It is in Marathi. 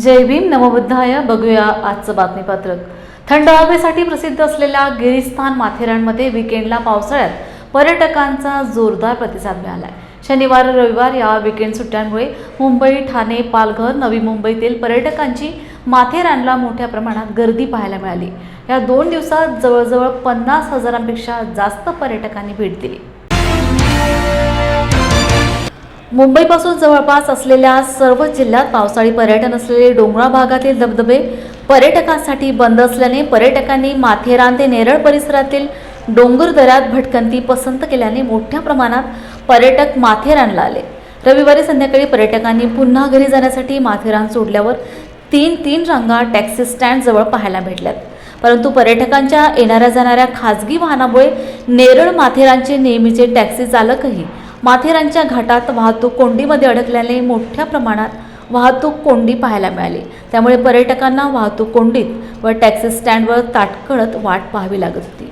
जय भीम नवबुद्धाय बघूया आजचं बातमीपत्रक. थंड हवेसाठी प्रसिद्ध असलेल्या गिरिस्थान माथेरानमध्ये विकेंडला पावसाळ्यात पर्यटकांचा जोरदार प्रतिसाद मिळालाय. शनिवार रविवार या विकेंड सुट्ट्यांमुळे मुंबई ठाणे पालघर नवी मुंबईतील पर्यटकांची माथेरानला मोठ्या प्रमाणात गर्दी पाहायला मिळाली. या दोन दिवसात जवळजवळ पन्नास हजारांपेक्षा जास्त पर्यटकांनी भेट दिली. मुंबईपासून जवळपास असलेल्या सर्व जिल्ह्यात पावसाळी पर्यटन असलेले डोंगराळ भागातील धबधबे पर्यटकांसाठी बंद असल्याने पर्यटकांनी माथेरान ते नेरळ परिसरातील डोंगर दऱ्यात भटकंती पसंत केल्याने मोठ्या प्रमाणात पर्यटक माथेरानला आले. रविवारी संध्याकाळी पर्यटकांनी पुन्हा घरी जाण्यासाठी माथेरान सोडल्यावर तीन तीन रांगा टॅक्सी स्टँड जवळ पाहायला भेटल्यात. परंतु पर्यटकांच्या येणाऱ्या जाणाऱ्या खाजगी वाहनामुळे नेरळ माथेरानचे नेहमीचे टॅक्सी चालकही माथेरानच्या घाटात वाहतूक कोंडीमध्ये अडकल्याने मोठ्या प्रमाणात वाहतूक कोंडी पाहायला मिळाली. त्यामुळे पर्यटकांना वाहतूक कोंडीत व टॅक्सी स्टँडवर ताटकळत वाट पाहावी लागत होती.